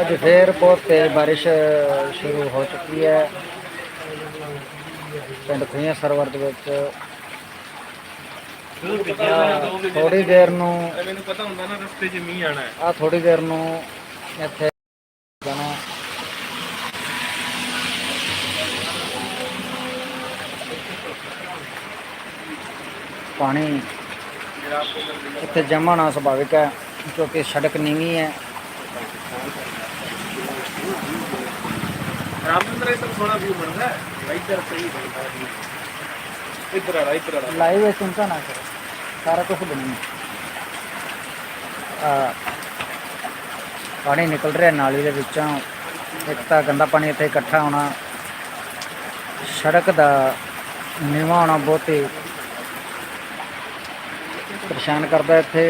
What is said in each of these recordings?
ਅੱਜ ਫੇਰ ਬਹੁਤ ਤੇਜ਼ ਬਾਰਿਸ਼ ਸ਼ੁਰੂ ਹੋ ਚੁੱਕੀ ਹੈ। ਪਿੰਡ ਖੁਈਆਂ ਸਰਵਰ ਦੇ ਵਿੱਚ ਥੋੜੀ ਦੇਰ ਨੂੰ ਮੈਨੂੰ ਪਤਾ ਹੁੰਦਾ ਨਾ ਰਸਤੇ 'ਚ ਮੀਂਹ ਆਣਾ ਆ ਥੋੜੀ ਦੇਰ ਨੂੰ ਇੱਥੇ ਜਾਣਾ। ਪਾਣੀ ਇੱਥੇ ਜਮਾ ਹੋਣਾ ਸੁਭਾਵਿਕ ਹੈ ਕਿਉਂਕਿ ਸੜਕ ਨੀਵੀਂ ਹੈ। ਰਾਮਚੰਦਰ ਇਹ ਸਭ ਸੋਹਣਾ ਵਿਊ ਬਣਦਾ ਹੈ। ਸਹੀ ਬਣਦਾ ਹੈ ਇੱਧਰ ਆ ਇੱਧਰ ਆ। ਲਾਈਵ ਹੈ ਚਿੰਤਾ ਨਾ ਕਰੋ। ਸਾਰਾ ਕੁਝ ਬਣਨਾ ਆ, ਪਾਣੀ ਨਿਕਲ ਰਿਹਾ ਨਾਲੀ ਦੇ ਵਿੱਚੋਂ। ਇੱਕ ਤਾਂ ਗੰਦਾ ਪਾਣੀ ਇੱਥੇ ਇਕੱਠਾ ਹੋਣਾ। ਸੜਕ ਦਾ ਨੀਵਾਂ ਹੋਣਾ ਬਹੁਤ ਹੀ ਪਰੇਸ਼ਾਨ ਕਰਦਾ ਇੱਥੇ।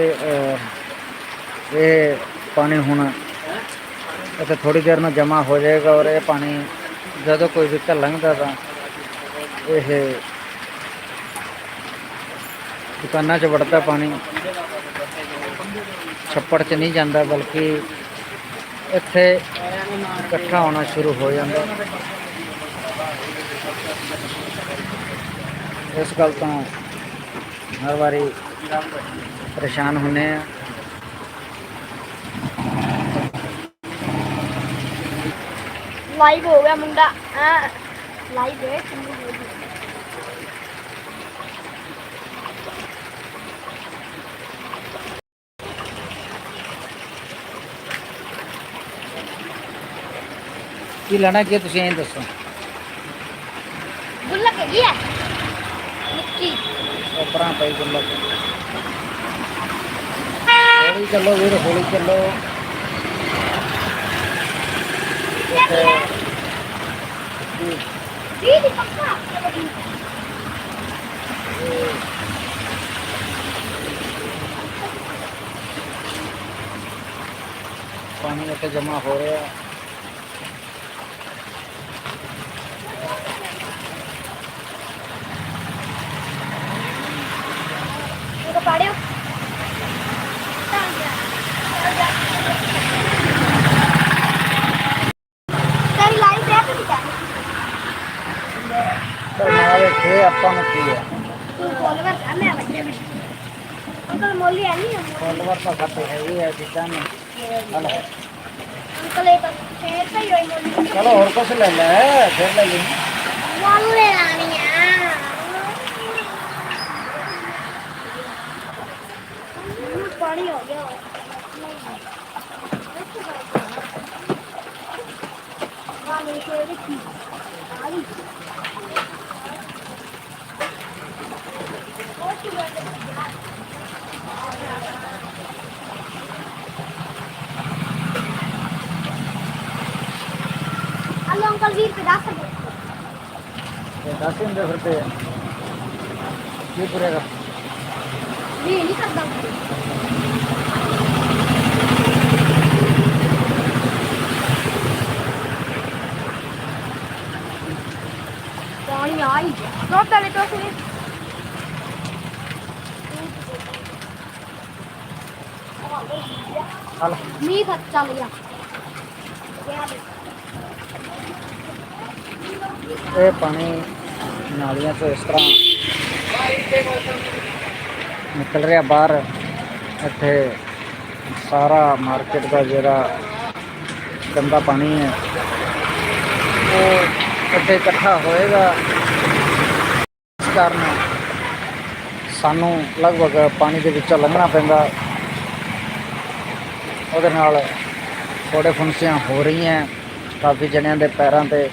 ਇਹ ਪਾਣੀ ਹੁਣ ਇੱਥੇ ਥੋੜੀ ਦੇਰ ਨੂੰ ਜਮ੍ਹਾਂ ਹੋ ਜਾਏਗਾ ਔਰ ਇਹ ਪਾਣੀ ਜਦੋਂ ਕੋਈ ਵਹੀਕਲ ਲੰਘਦਾ ਤਾਂ ਇਹ ਦੁਕਾਨਾਂ 'ਚ ਵੜਦਾ ਪਾਣੀ। ਛੱਪੜ 'ਚ ਨਹੀਂ ਜਾਂਦਾ ਬਲਕਿ ਇੱਥੇ ਇਕੱਠਾ ਹੋਣਾ ਸ਼ੁਰੂ ਹੋ ਜਾਂਦਾ। ਇਸ ਗੱਲ ਤੋਂ ਹਰ ਵਾਰੀ ਪਰੇਸ਼ਾਨ ਹੁੰਨੇ ਆ ਲਾਈਵ ਹੋ ਗਿਆ ਮੁੰਡਾ ਹਾਂ ਲਾਈਵ ਹੈ ਕਿੰਨੀ ਹੋ ਗਈ ਕੀ ਲੈਣਾ ਕੀ ਤੁਸੀਂ ਐਂ ਦੱਸੋ ਗੁੱਲਕ ਹੈਗੀ ਹੈ ਨਿੱਕੀ ਉਪਰਾਂ ਪਈ ਗੁੱਲਕ ਹੌਲੀ ਚੱਲੋ ਵੀਰ ਹੌਲੀ ਚੱਲੋ ਇੱਥੇ ਜੀ ਦੀ ਪੱਕਾ ਪਾਣੀ ਇੱਥੇ ਜਮ੍ਹਾਂ ਹੋ ਰਿਹਾ ਇਹ ਪਾੜਿਓ ਤੇਰੀ ਲਾਈਵ ਦੇਖ ਨਹੀਂ ਜਾਣੀ ਪਰ ਨਾਲ ਇੱਥੇ ਆਪਾਂ ਨੂੰ ਕੀ ਹੈ ਤੂੰ ਫੋਲੋਵਰ ਕਰ ਲੈ ਬੱਚੇ ਵਿੱਚ ਅੰਕਲ ਮੋਲੀ ਆ ਨਹੀਂ ਫੋਲੋਵਰ ਤਾਂ ਘੱਟ ਹੈ ਹੀ ਹੈ ਜਿੱਦਾਂ ਨੇ ਹਲੋ ਅੰਕਲ ਇਹ ਤਾਂ ਫੇਰ ਸਹੀ ਹੋਈ ਮੋਲੀ ਚਲੋ ਹੋਰ ਕੁਝ ਲੈ ਲੈ ਫਿਰ ਲੈ ਲਈ ਵਾਲੂ ਲੈ ਲਾਣੀ ਆ ਪਾਣੀ ਹੋ ਗਿਆ ਪਾਣੀ ਕੇ ਵਿੱਚ ਪਾਣੀ ਹਲੋ ਅੰਕਲ ਵੀਰ ਤੇ ਦੱਸ ਦਿਓ ਤੇ ਦੱਸ ਹੁੰਦੇ ਫਿਰ ਤੇ। ਕੀ ਕਰੇਗਾ ਨਹੀਂ ਨਹੀਂ ਕਰਦਾ। ਪਾਣੀ ਆਈ ਨੋ ਤਲੇ ਤੋਂ ਸਿਰੇ ਹਲ ਮੀਂਹ ਚੱਲ ਗਿਆ। ਇਹ ਪਾਣੀ ਨਾਲੀਆਂ ਤੋਂ ਇਸ ਤਰ੍ਹਾਂ ਨਿਕਲ ਰਿਹਾ ਬਾਹਰ। ਇੱਥੇ ਸਾਰਾ ਮਾਰਕੀਟ ਦਾ ਜਿਹੜਾ ਗੰਦਾ ਪਾਣੀ ਹੈ, ਉਹ ਇੱਥੇ ਇਕੱਠਾ ਹੋਏਗਾ। ਇਸ ਕਾਰਨ ਸਾਨੂੰ ਲਗਭਗ ਪਾਣੀ ਦੇ ਵਿੱਚੋਂ ਲੰਘਣਾ ਪੈਂਦਾ। ਉਹਦੇ ਨਾਲ ਥੋੜੇ ਫੁੰਸੀਆਂ ਹੋ ਰਹੀਆਂ। ਕਾਫੀ ਜਣਿਆਂ ਦੇ ਪੈਰਾਂ ਤੇ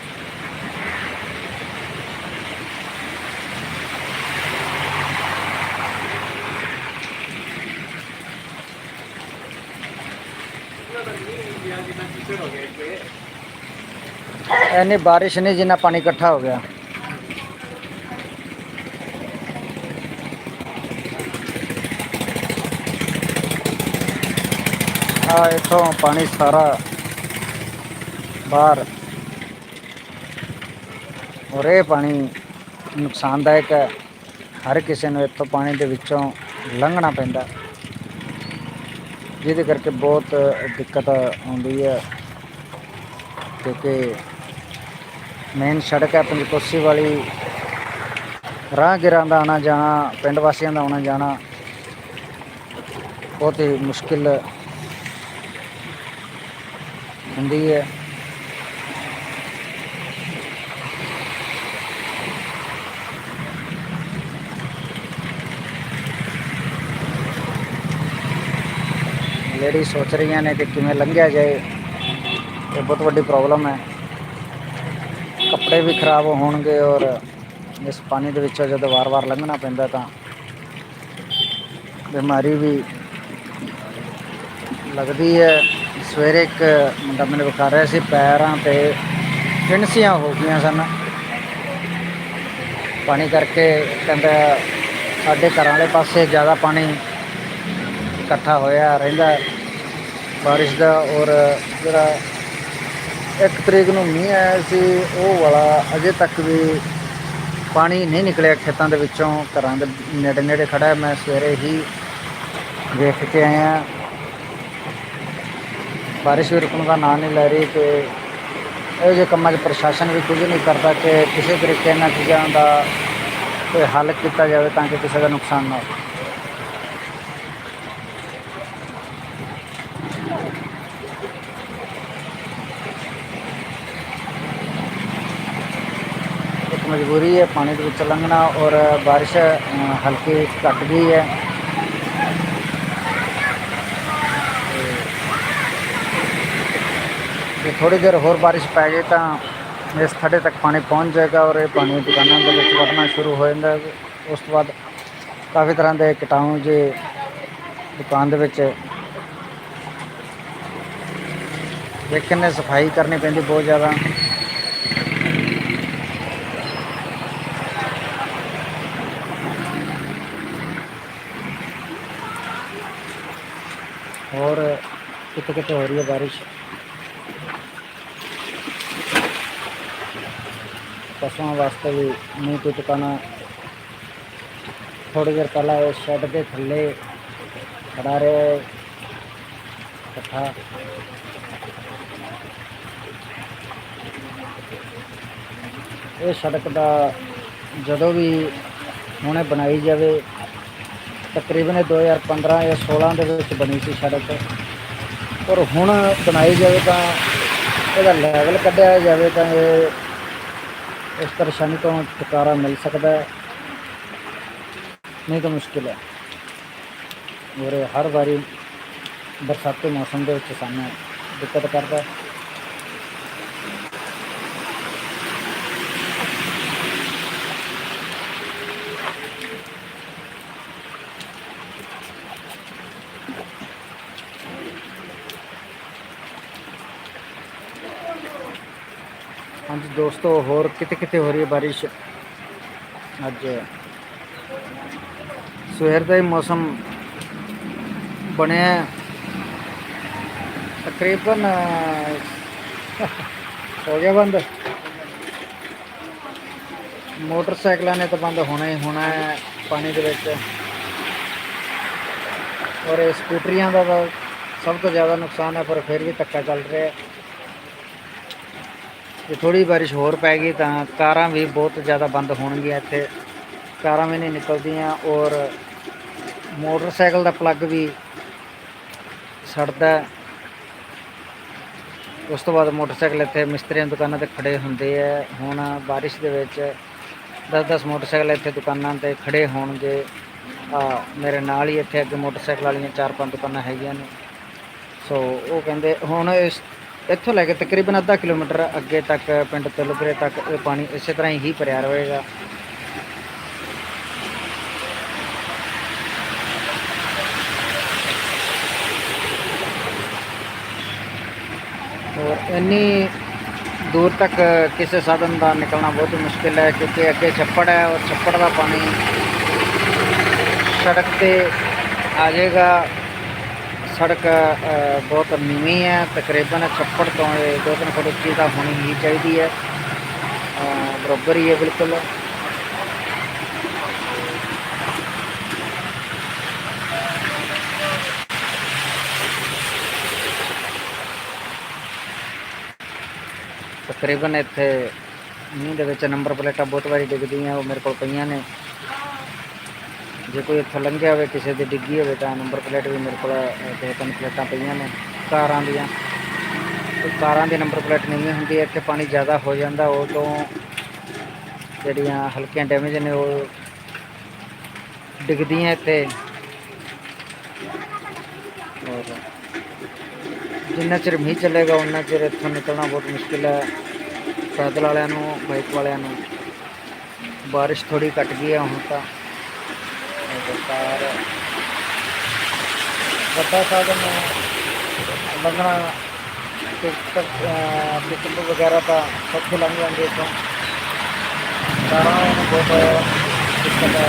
ਐਨੀ ਬਾਰਿਸ਼ ਨਹੀਂ ਜਿੰਨਾ ਪਾਣੀ ਇਕੱਠਾ ਹੋ ਗਿਆ। ਆ ਇਥੋਂ ਪਾਣੀ ਸਾਰਾ ਬਾਹਰ। ਔਰ ਇਹ ਪਾਣੀ ਨੁਕਸਾਨਦਾਇਕ ਹੈ। ਹਰ ਕਿਸੇ ਨੂੰ ਇੱਥੋਂ ਪਾਣੀ ਦੇ ਵਿੱਚੋਂ ਲੰਘਣਾ ਪੈਂਦਾ। ਜਿਹਦੇ ਕਰਕੇ ਬਹੁਤ ਦਿੱਕਤ ਆਉਂਦੀ ਹੈ ਕਿਉਂਕਿ ਮੇਨ ਸੜਕ ਹੈ ਪੰਜਕੋਸੀ ਵਾਲੀ। ਰਾਹਗੀਰਾਂ ਦਾ ਆਉਣਾ ਜਾਣਾ, ਪਿੰਡ ਵਾਸੀਆਂ ਦਾ ਆਉਣਾ ਜਾਣਾ ਬਹੁਤ ਹੀ ਮੁਸ਼ਕਿਲ ਹੁੰਦੀ ਹੈ। ਲੇਡੀ ਸੋਚ ਰਹੀਆਂ ਨੇ ਕਿ ਕਿਵੇਂ ਲੰਘਿਆ ਜਾਏ, ਇਹ ਬਹੁਤ ਵੱਡੀ ਪ੍ਰੋਬਲਮ ਹੈ। ਕੱਪੜੇ ਵੀ ਖਰਾਬ ਹੋਣਗੇ ਔਰ ਇਸ ਪਾਣੀ ਦੇ ਵਿੱਚੋਂ ਜਦੋਂ ਵਾਰ-ਵਾਰ ਲੰਘਣਾ ਪੈਂਦਾ ਤਾਂ ਬਿਮਾਰੀ ਵੀ ਲੱਗਦੀ ਹੈ। ਸਵੇਰੇ ਇੱਕ ਮੁੰਡਾ ਮੈਨੂੰ ਵਿਖਾ ਰਿਹਾ ਸੀ, ਪੈਰਾਂ ਤੇ ਫਿਣਸੀਆਂ ਹੋ ਗਈਆਂ ਸਨ। ਪਾਣੀ ਕਰਕੇ ਕਹਿੰਦਾ, ਸਾਡੇ ਘਰਾਂ ਵਾਲੇ ਪਾਸੇ ਜ਼ਿਆਦਾ ਪਾਣੀ ਇਕੱਠਾ ਹੋਇਆ ਰਹਿੰਦਾ। ਹੈ ਬਾਰਿਸ਼ ਦਾ ਔਰ ਜਿਹੜਾ ਇੱਕ ਤਰੀਕ ਨੂੰ ਮੀਂਹ ਆਇਆ ਸੀ, ਉਹ ਵਾਲਾ ਅਜੇ ਤੱਕ ਵੀ ਪਾਣੀ ਨਹੀਂ ਨਿਕਲਿਆ ਖੇਤਾਂ ਦੇ ਵਿੱਚੋਂ, ਘਰਾਂ ਦੇ ਨੇੜੇ ਨੇੜੇ ਖੜਾ ਮੈਂ ਸਵੇਰੇ ਹੀ ਵੇਖ ਕੇ ਆਇਆ। ਬਾਰਿਸ਼ ਵੀ ਰੁਕਣ ਦਾ ਨਾਂ ਨਹੀਂ ਲੈ ਰਹੀ ਤੇ ਇਹੋ ਜਿਹੇ ਕੰਮਾਂ 'ਚ ਪ੍ਰਸ਼ਾਸਨ ਵੀ ਕੁਝ ਨਹੀਂ ਕਰਦਾ ਕਿ ਕਿਸੇ ਤਰੀਕੇ ਨਾਲ ਚੀਜ਼ਾਂ ਦਾ ਕੋਈ ਹੱਲ ਕੀਤਾ ਜਾਵੇ ਤਾਂ ਕਿ ਕਿਸੇ ਦਾ ਨੁਕਸਾਨ ਨਾ ਹੋਵੇ ਇੱਕ ਮਜਬੂਰੀ ਹੈ ਪਾਣੀ ਦੇ ਵਿੱਚ ਲੰਘਣਾ ਔਰ ਬਾਰਿਸ਼ ਅ, ਹਲਕੀ ਘਟ ਗਈ ਹੈ। ਜੇ ਥੋੜੀ ਦੇਰ ਹੋਰ ਬਾਰਿਸ਼ ਪੈ ਜਾਏ ਤਾਂ ਇਸ ਥੜੇ ਤੱਕ ਪਾਣੀ ਪਹੁੰਚ ਜਾਏਗਾ ਔਰ ਇਹ ਪਾਣੀ ਦੁਕਾਨਾਂ ਦੇ ਵਿੱਚ ਵੜਨਾ ਸ਼ੁਰੂ ਹੋ ਜਾਂਦਾ ਉਸ ਤੋਂ ਬਾਅਦ ਕਾਫੀ ਤਰ੍ਹਾਂ ਦੇ ਕੀਟਾਣੂ ਜੇ ਦੁਕਾਨ ਦੇ ਵਿੱਚ ਲੇਕਿਨ ਸਫ਼ਾਈ ਕਰਨੀ ਪੈਂਦੀ ਬਹੁਤ ਜ਼ਿਆਦਾ। कितने कितने हो रही है बारिश ਪਸ਼ੂਆਂ ਵਾਸਤੇ ਵੀ ਨਹੀਂ ਕੋਈ ਟਿਕਾਣਾ ਥੋੜੀ ਦੇਰ ਪਹਿਲਾਂ ਇਹ ਸ਼ੈੱਡ ਦੇ ਥੱਲੇ ਖੜਾ ਰਿਹਾ ਇਕੱਠਾ ਇਹ ਸੜਕ ਦਾ ਜਦੋਂ ਵੀ ਹੁਣੇ ਬਣਾਈ ਜਾਵੇ ਤਕਰੀਬਨ ਇਹ 2015 ਜਾਂ 16 ਦੇ ਵਿੱਚ ਬਣੀ ਸੀ ਸੜਕ ਪਰ ਹੁਣ ਬਣਾਈ ਜਾਵੇ ਤਾਂ ਇਹਦਾ ਲੈਵਲ ਕੱਢਿਆ ਜਾਵੇ ਤਾਂ ਇਹ ਇਸ ਪਰੇਸ਼ਾਨੀ ਤੋਂ ਛੁਟਕਾਰਾ ਮਿਲ ਸਕਦਾ ਹੈ। ਨਹੀਂ ਤਾਂ ਮੁਸ਼ਕਿਲ ਹੈ। ਔਰ ਇਹ ਹਰ ਵਾਰੀ ਬਰਸਾਤੀ ਮੌਸਮ ਦੇ ਵਿੱਚ ਸਾਨੂੰ ਦਿੱਕਤ ਕਰਦਾ ਹੈ। ਦੋਸਤੋ, ਹੋਰ ਕਿਤੇ ਕਿਤੇ ਹੋ ਰਹੀ ਹੈ ਬਾਰਿਸ਼। ਅੱਜ ਸਵੇਰ ਦਾ ਹੀ ਮੌਸਮ ਬਣਿਆ। ਤਕਰੀਬਨ ਹੋ ਗਿਆ ਬੰਦ। ਮੋਟਰਸਾਈਕਲਾਂ ਨੇ ਤਾਂ ਬੰਦ ਹੋਣਾ ਹੀ ਹੋਣਾ ਹੈ ਪਾਣੀ ਦੇ ਵਿੱਚ। ਔਰ ਇਹ ਸਕੂਟਰੀਆਂ ਦਾ ਤਾਂ ਸਭ ਤੋਂ ਜ਼ਿਆਦਾ ਨੁਕਸਾਨ ਹੈ, ਪਰ ਫਿਰ ਵੀ ਧੱਕਾ ਚੱਲ ਰਿਹਾ ਹੈ। ਜੇ ਥੋੜੀ ਬਾਰਿਸ਼ ਹੋਰ ਪੈ ਗਈ ਤਾਂ ਕਾਰਾਂ ਵੀ ਬਹੁਤ ਜ਼ਿਆਦਾ ਬੰਦ ਹੋਣਗੀਆਂ ਇੱਥੇ। ਕਾਰਾਂ ਵੀ ਨਹੀਂ ਨਿਕਲਦੀਆਂ ਔਰ ਮੋਟਰਸਾਈਕਲ ਦਾ ਪਲੱਗ ਵੀ ਸੜਦਾ। ਉਸ ਤੋਂ ਬਾਅਦ ਮੋਟਰਸਾਈਕਲ ਇੱਥੇ ਮਿਸਤਰੀਆਂ ਦੁਕਾਨਾਂ ਤੇ ਖੜੇ ਹੁੰਦੇ ਆ। ਹੁਣ ਬਾਰਿਸ਼ ਦੇ ਵਿੱਚ 10-10 ਮੋਟਰਸਾਈਕਲ ਇੱਥੇ ਦੁਕਾਨਾਂ ਤੇ ਖੜੇ ਹੋਣਗੇ। ਆ ਮੇਰੇ ਨਾਲ ਹੀ ਇੱਥੇ ਅੱਗੇ ਮੋਟਰਸਾਈਕਲ ਵਾਲੀਆਂ ਚਾਰ ਪੰਜ ਦੁਕਾਨਾਂ ਹੈਗੀਆਂ ਨੇ। ਸੋ ਉਹ ਕਹਿੰਦੇ, ਹੁਣ ਇਸ ਇੱਥੋਂ ਲੈ ਕੇ ਤਕਰੀਬਨ ਅੱਧਾ ਕਿਲੋਮੀਟਰ ਅੱਗੇ ਤੱਕ ਪਿੰਡ ਤੁਲਪੁਰੇ ਤੱਕ ਇਹ ਪਾਣੀ ਇਸੇ ਤਰ੍ਹਾਂ ਹੀ ਭਰਿਆ ਰਹੇਗਾ। ਔਰ ਇੰਨੀ ਦੂਰ ਤੱਕ ਕਿਸੇ ਸਾਧਨ ਦਾ ਨਿਕਲਣਾ ਬਹੁਤ ਮੁਸ਼ਕਿਲ ਹੈ ਕਿਉਂਕਿ ਅੱਗੇ ਛੱਪੜ ਹੈ ਔਰ ਛੱਪੜ ਦਾ ਪਾਣੀ ਸੜਕ ਤੇ ਆ ਜਾਏਗਾ। ਸੜਕ ਬਹੁਤ ਨੀਵੀਂ ਹੈ ਤਕਰੀਬਨ ਛੱਪੜ ਤੋਂ ਇਹ 2-3 ਫੁੱਟ ਉੱਚੀ ਤਾਂ ਹੋਣੀ ਹੀ ਚਾਹੀਦੀ ਹੈ ਬਰਾਬਰ ਹੀ ਹੈ ਬਿਲਕੁਲ ਤਕਰੀਬਨ ਇੱਥੇ ਮੀਂਹ ਦੇ ਵਿੱਚ ਨੰਬਰ ਪਲੇਟਾਂ ਬਹੁਤ ਵਾਰੀ ਡਿੱਗਦੀਆਂ ਉਹ ਮੇਰੇ ਕੋਲ ਪਈਆਂ ਨੇ ਜੇ ਕੋਈ ਇੱਥੋਂ ਲੰਘਿਆ ਹੋਵੇ, ਕਿਸੇ ਦੀ ਡਿੱਗੀ ਹੋਵੇ ਤਾਂ ਨੰਬਰ ਪਲੇਟ ਵੀ ਮੇਰੇ ਕੋਲ ਦੋ ਤਿੰਨ ਪਲੇਟਾਂ ਪਈਆਂ ਨੇ, ਕਾਰਾਂ ਦੀਆਂ। ਕਾਰਾਂ ਦੀ ਨੰਬਰ ਪਲੇਟ ਨਹੀਂ ਹੁੰਦੀ, ਇੱਥੇ ਪਾਣੀ ਜ਼ਿਆਦਾ ਹੋ ਜਾਂਦਾ, ਉਹ ਤੋਂ ਜਿਹੜੀਆਂ ਹਲਕੀਆਂ ਡੈਮੇਜ ਨੇ, ਉਹ ਡਿੱਗਦੀਆਂ ਇੱਥੇ। ਔਰ ਜਿੰਨਾ ਚਿਰ ਮੀਂਹ ਚੱਲੇਗਾ ਉਨਾ ਚਿਰ ਇੱਥੋਂ ਨਿਕਲਣਾ ਬਹੁਤ ਮੁਸ਼ਕਿਲ ਹੈ। ਪੈਦਲ ਵਾਲਿਆਂ ਨੂੰ ਬਾਈਕ ਵਾਲਿਆਂ ਨੂੰ। ਬਾਰਿਸ਼ ਥੋੜੀ ਘਟ ਗਈ ਹੈ ਹੁਣ ਤਾਂ। ਸਰਕਾਰ। ਵੱਡਾ ਸਾਧਨ ਲੰਘਣਾ ਟਿਕਟ ਵਗੈਰਾ ਤਾਂ ਸਭ ਲੰਘ ਜਾਂਦੇ ਇੱਥੋਂ। ਕਾਰਾਂ ਨੂੰ ਬਹੁਤ ਦਿੱਕਤ ਹੈ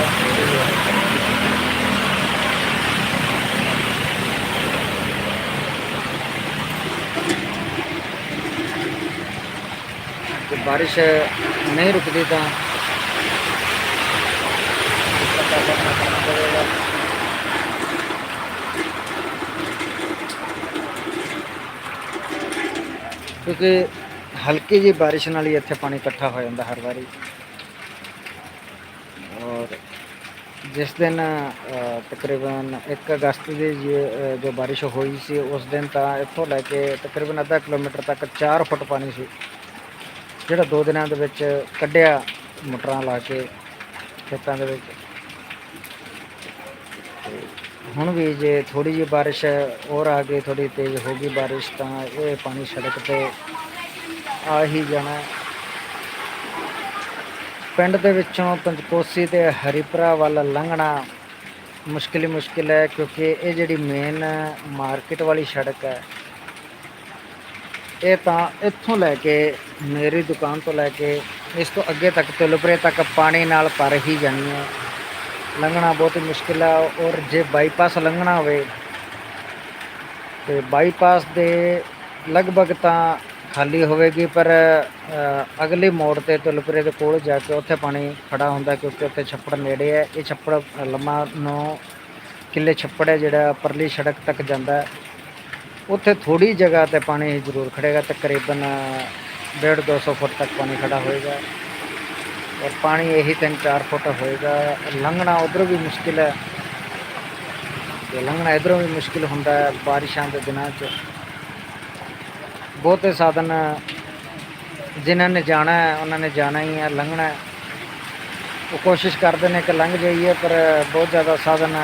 ਬਾਰਿਸ਼ ਨਹੀਂ ਰੁਕਦੀ ਤਾਂ ਦਿੱਕਤ ਦਾ ਸਾਹਮਣਾ ਕਰਨਾ ਪਵੇਗਾ ਕਿਉਂਕਿ ਹਲਕੀ ਜਿਹੀ ਬਾਰਿਸ਼ ਨਾਲ ਹੀ ਇੱਥੇ ਪਾਣੀ ਇਕੱਠਾ ਹੋ ਜਾਂਦਾ ਹਰ ਵਾਰੀ। ਔਰ ਜਿਸ ਦਿਨ ਤਕਰੀਬਨ 1 ਅਗਸਤ ਦੀ ਜੀ- ਜੋ ਬਾਰਿਸ਼ ਹੋਈ ਸੀ, ਉਸ ਦਿਨ ਤਾਂ ਇੱਥੋਂ ਲੈ ਕੇ ਤਕਰੀਬਨ ਅੱਧਾ ਕਿਲੋਮੀਟਰ ਤੱਕ 4 ਫੁੱਟ ਪਾਣੀ ਸੀ, ਜਿਹੜਾ ਦੋ ਦਿਨਾਂ ਦੇ ਵਿੱਚ ਕੱਢਿਆ ਮੋਟਰਾਂ ਲਾ ਕੇ ਖੇਤਾਂ ਦੇ ਵਿੱਚ। ਹੁਣ ਵੀ ਜੇ ਥੋੜੀ ਜਿਹੀ ਬਾਰਿਸ਼ ਹੋਰ ਆ ਗਈ ਥੋੜੀ ਤੇਜ਼ ਹੋ ਗਈ ਬਾਰਿਸ਼, ਤਾਂ ਇਹ ਪਾਣੀ ਸੜਕ ਤੇ ਆ ਹੀ ਜਾਣਾ ਪਿੰਡ ਦੇ ਵਿੱਚੋਂ ਪੰਚਕੋਸੀ ਤੇ ਹਰੀਪੁਰਾ ਵੱਲ ਲੰਘਣਾ ਮੁਸ਼ਕਿਲ ਹੀ ਮੁਸ਼ਕਿਲ ਹੈ, ਕਿਉਂਕਿ ਇਹ ਜਿਹੜੀ ਮੇਨ ਮਾਰਕੀਟ ਵਾਲੀ ਸੜਕ ਹੈ, ਇਹ ਤਾਂ ਇੱਥੋਂ ਲੈ ਕੇ, ਮੇਰੀ ਦੁਕਾਨ ਤੋਂ ਲੈ ਕੇ, ਇਸ ਤੋਂ ਅੱਗੇ ਤੱਕ ਤਿਲਪਰੇ ਤੱਕ ਪਾਣੀ ਨਾਲ ਭਰ ਹੀ ਜਾਣੀ ਹੈ। ਲੰਘਣਾ ਬਹੁਤ ਹੀ ਮੁਸ਼ਕਿਲ ਆ ਔਰ ਜੇ ਬਾਈਪਾਸ ਲੰਘਣਾ ਹੋਵੇ ਤੇ ਬਾਈਪਾਸ ਦੇ ਲਗਭਗ ਤਾਂ ਖਾਲੀ ਹੋਵੇਗੀ ਪਰ ਅ, ਅਗਲੇ ਮੋੜ ਤੇ ਤੁਲਪਰੇ ਦੇ ਕੋਲ ਜਾ ਕੇ ਉੱਥੇ ਪਾਣੀ ਖੜਾ ਹੁੰਦਾ ਕਿਉਂਕਿ ਉੱਥੇ ਛੱਪੜ ਨੇੜੇ ਹੈ ਇਹ ਛੱਪੜ ਲੰਮਾ ਨੌ ਕਿੱਲੇ ਛੱਪੜ ਹੈ ਜਿਹੜਾ ਪਰਲੀ ਸੜਕ ਤੱਕ ਜਾਂਦਾ ਉੱਥੇ ਥੋੜੀ ਜਗ੍ਹਾ ਤੇ ਪਾਣੀ ਜ਼ਰੂਰ ਖੜੇਗਾ ਤਕਰੀਬਨ 1.5 200 ਫੁੱਟ ਤੱਕ ਪਾਣੀ ਖੜਾ ਹੋਏਗਾ ਔਰ ਪਾਣੀ ਇਹੀ 3-4 ਫੁੱਟ ਹੋਏਗਾ। ਲੰਘਣਾ ਉਧਰ ਵੀ ਮੁਸ਼ਕਿਲ ਹੈ। ਤੇ ਲੰਘਣਾ ਇਧਰੋਂ ਵੀ ਮੁਸ਼ਕਿਲ ਹੁੰਦਾ ਹੈ ਬਾਰਿਸ਼ਾਂ ਦੇ ਦਿਨਾਂ 'ਚ। ਬਹੁਤੇ ਸਾਧਨ ਜਿਨ੍ਹਾਂ ਨੇ ਜਾਣਾ ਹੈ, ਉਹਨਾਂ ਨੇ ਜਾਣਾ ਹੀ ਹੈ, ਲੰਘਣਾ ਹੈ। ਉਹ ਕੋਸ਼ਿਸ਼ ਕਰਦੇ ਨੇ ਕਿ ਲੰਘ ਜਾਈਏ, ਪਰ ਬਹੁਤ ਜ਼ਿਆਦਾ ਸਾਧਨ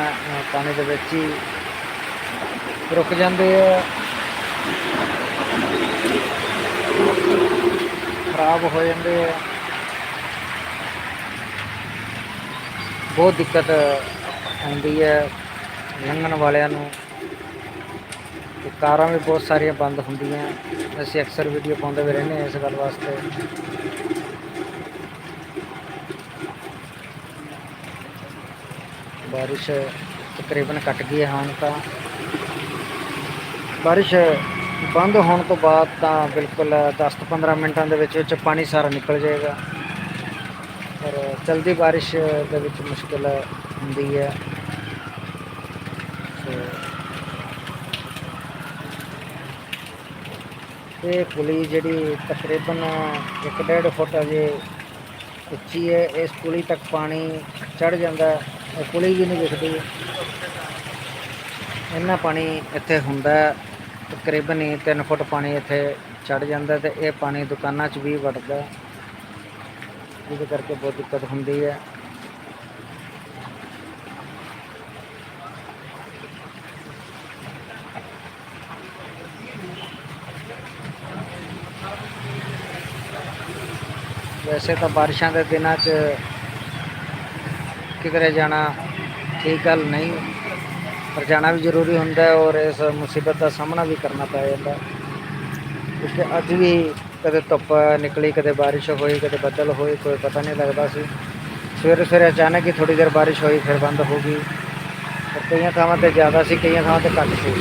ਪਾਣੀ ਦੇ ਵਿੱਚ ਹੀ ਰੁਕ ਜਾਂਦੇ ਆ। ਖਰਾਬ ਹੋ ਜਾਂਦੇ ਆ। ਬਹੁਤ ਦਿੱਕਤ ਆਉਂਦੀ ਹੈ ਲੰਘਣ ਵਾਲਿਆਂ ਨੂੰ। ਤੇ ਕਾਰਾਂ ਵੀ ਬਹੁਤ ਸਾਰੀਆਂ ਬੰਦ ਹੁੰਦੀਆਂ। ਅਸੀਂ ਅਕਸਰ ਵੀਡੀਓ ਪਾਉਂਦੇ ਵੀ ਰਹਿੰਦੇ ਹਾਂ ਇਸ ਗੱਲ ਵਾਸਤੇ। ਬਾਰਿਸ਼ ਤਕਰੀਬਨ ਘਟ ਗਈ ਹੈ ਹੁਣ ਤਾਂ। ਬਾਰਿਸ਼ ਬੰਦ ਹੋਣ ਤੋਂ ਬਾਅਦ ਤਾਂ ਬਿਲਕੁਲ 10-15 ਮਿੰਟਾਂ ਦੇ ਵਿੱਚ ਵਿੱਚ ਪਾਣੀ ਸਾਰਾ ਨਿਕਲ ਜਾਏਗਾ। ਪਰ ਚਲਦੀ ਬਾਰਿਸ਼ ਦੇ ਵਿੱਚ ਮੁਸ਼ਕਿਲ ਹੁੰਦੀ ਹੈ। ਤੇ ਇਹ ਪੁਲੀ ਜਿਹੜੀ ਤਕਰੀਬਨ 1.5 ਫੁੱਟ ਅਜੇ ਉੱਚੀ ਹੈ। ਇਸ ਪੁਲੀ ਤੱਕ ਪਾਣੀ ਚੜ ਜਾਂਦਾ ਹੈ। ਇਹ ਪੁਲੀ ਵੀ ਨਹੀਂ ਦਿਖਦੀ। ਇੰਨਾ ਪਾਣੀ ਇੱਥੇ ਹੁੰਦਾ ਤਕਰੀਬਨ ਹੀ 3 ਫੁੱਟ ਪਾਣੀ ਇੱਥੇ ਚੜ ਜਾਂਦਾ ਤੇ ਇਹ ਪਾਣੀ ਦੁਕਾਨਾਂ 'ਚ ਵੀ ਵੜਦਾ ਹੈ। ਜਿਹਦੇ ਕਰਕੇ ਬਹੁਤ ਦਿੱਕਤ ਹੁੰਦੀ ਹੈ ਵੈਸੇ ਤਾਂ ਬਾਰਿਸ਼ਾਂ ਦੇ ਦਿਨਾਂ 'ਚ ਕਿਧਰੇ ਜਾਣਾ ਠੀਕ ਗੱਲ ਨਹੀਂ ਪਰ ਜਾਣਾ ਵੀ ਜ਼ਰੂਰੀ ਹੁੰਦਾ ਹੈ ਔਰ ਇਸ ਮੁਸੀਬਤ ਦਾ ਸਾਹਮਣਾ ਵੀ ਕਰਨਾ ਪੈ ਜਾਂਦਾ ਹੈ। ਕਿਉਂਕਿ ਅੱਜ ਵੀ ਕਦੇ ਧੁੱਪ ਨਿਕਲੀ, ਕਦੇ ਬਾਰਿਸ਼ ਹੋਈ, ਕਦੇ ਬੱਦਲ ਹੋਏ, ਕੋਈ ਪਤਾ ਨਹੀਂ ਲੱਗਦਾ ਸੀ। ਸਵੇਰੇ ਸਵੇਰੇ ਅਚਾਨਕ ਹੀ ਥੋੜੀ ਦੇਰ ਬਾਰਿਸ਼ ਹੋਈ, ਫਿਰ ਬੰਦ ਹੋ ਗਈ। ਪਰ ਕਈਆਂ ਥਾਵਾਂ ਤੇ ਜ਼ਿਆਦਾ ਸੀ, ਕਈਆਂ ਥਾਵਾਂ ਤੇ ਘੱਟ ਸੀ।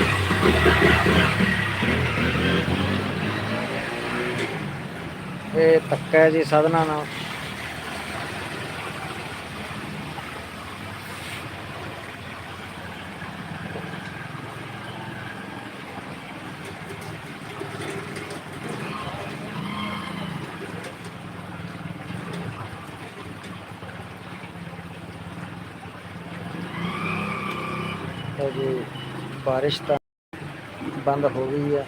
ਇਹ ਧੱਕਾ ਜੀ ਸਾਧਨਾਂ ਨਾਲ। ਜੀ। ਬਾਰਿਸ਼ ਤਾਂ ਬੰਦ ਹੋ ਗਈ ਆ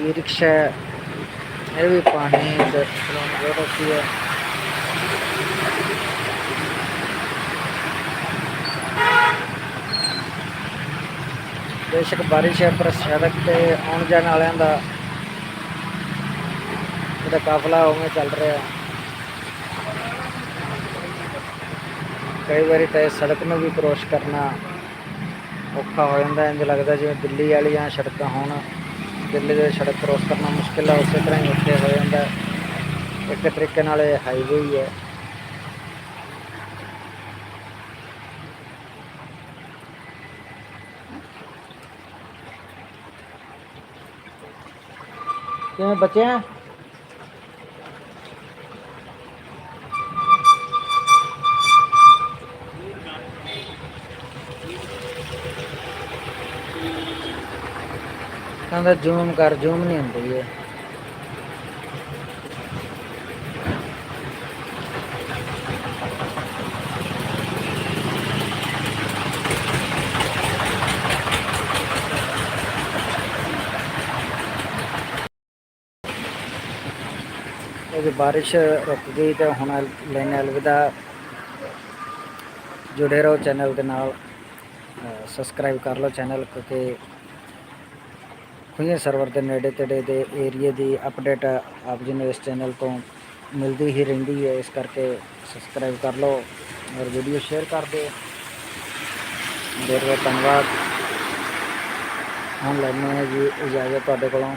ਜਿਹੜੀ ਈ ਰਿਕਸ਼ਾ ਹੈ ਇਹ ਵੀ ਪਾਣੀ ਦੇ ਚਲਾਉਣ ਬਹੁਤ ਔਖੀ ਹੈ ਬੇਸ਼ੱਕ ਬਾਰਿਸ਼ ਹੈ ਪਰ ਸੜਕ ਤੇ ਆਉਣ ਜਾਣ ਵਾਲਿਆਂ ਦਾ ਇਹਦਾ ਕਾਫਲਾ ਉਵੇਂ ਚੱਲ ਰਿਹਾ ਹੈ ਕਈ ਵਾਰੀ ਤਾਂ ਇਸ ਸੜਕ ਨੂੰ ਵੀ ਕ੍ਰੋਸ ਕਰਨਾ ਔਖਾ ਹੋ ਜਾਂਦਾ ਇੰਜ ਲੱਗਦਾ ਜਿਵੇਂ ਦਿੱਲੀ ਵਾਲੀਆਂ ਸੜਕਾਂ ਹੋਣ ਦਿੱਲੀ ਦੇ ਸੜਕ ਕ੍ਰੋਸ ਕਰਨਾ ਮੁਸ਼ਕਿਲ ਹੈ ਉਸੇ ਤਰ੍ਹਾਂ ਹੀ ਉੱਥੇ ਹੋ ਜਾਂਦਾ ਹੈ। ਇੱਕ ਤਰੀਕੇ ਨਾਲ ਇਹ ਹਾਈਵੇ ਹੀ ਹੈ ਕਿਵੇਂ ਬੱਚੇ ਕਹਿੰਦਾ ਜ਼ੂਮ ਕਰ ਜ਼ੂਮ ਨਹੀਂ ਹੁੰਦੀ ਹੈ ਇਹ। ਜੇ ਬਾਰਿਸ਼ ਰੁਕ ਗਈ ਤਾਂ ਹੁਣ ਲੈਣੇ ਅਲਵਿਦਾ। ਜੁੜੇ ਰਹੋ ਚੈਨਲ ਦੇ ਨਾਲ। ਸਬਸਕ੍ਰਾਈਬ ਕਰ ਲਓ ਚੈਨਲ ਕਿਉਂਕਿ ਖੁਈਆਂ ਸਰਵਰ ਦੇ ਨੇੜੇ ਤੇੜੇ ਦੇ ਏਰੀਏ ਦੀ ਅਪਡੇਟ ਆਪ ਜੀ ਨੂੰ ਇਸ ਚੈਨਲ ਤੋਂ ਮਿਲਦੀ ਹੀ ਰਹਿੰਦੀ ਹੈ। ਇਸ ਕਰਕੇ ਸਬਸਕ੍ਰਾਈਬ ਕਰ ਲਓ ਔਰ ਵੀਡੀਓ ਸ਼ੇਅਰ ਕਰ ਦਿਓ। ਬਹੁਤ ਬਹੁਤ ਧੰਨਵਾਦ। ਹੁਣ ਲੈਣੇ ਹੈ ਜੀ ਇਜਾਜ਼ਤ ਤੁਹਾਡੇ ਕੋਲੋਂ।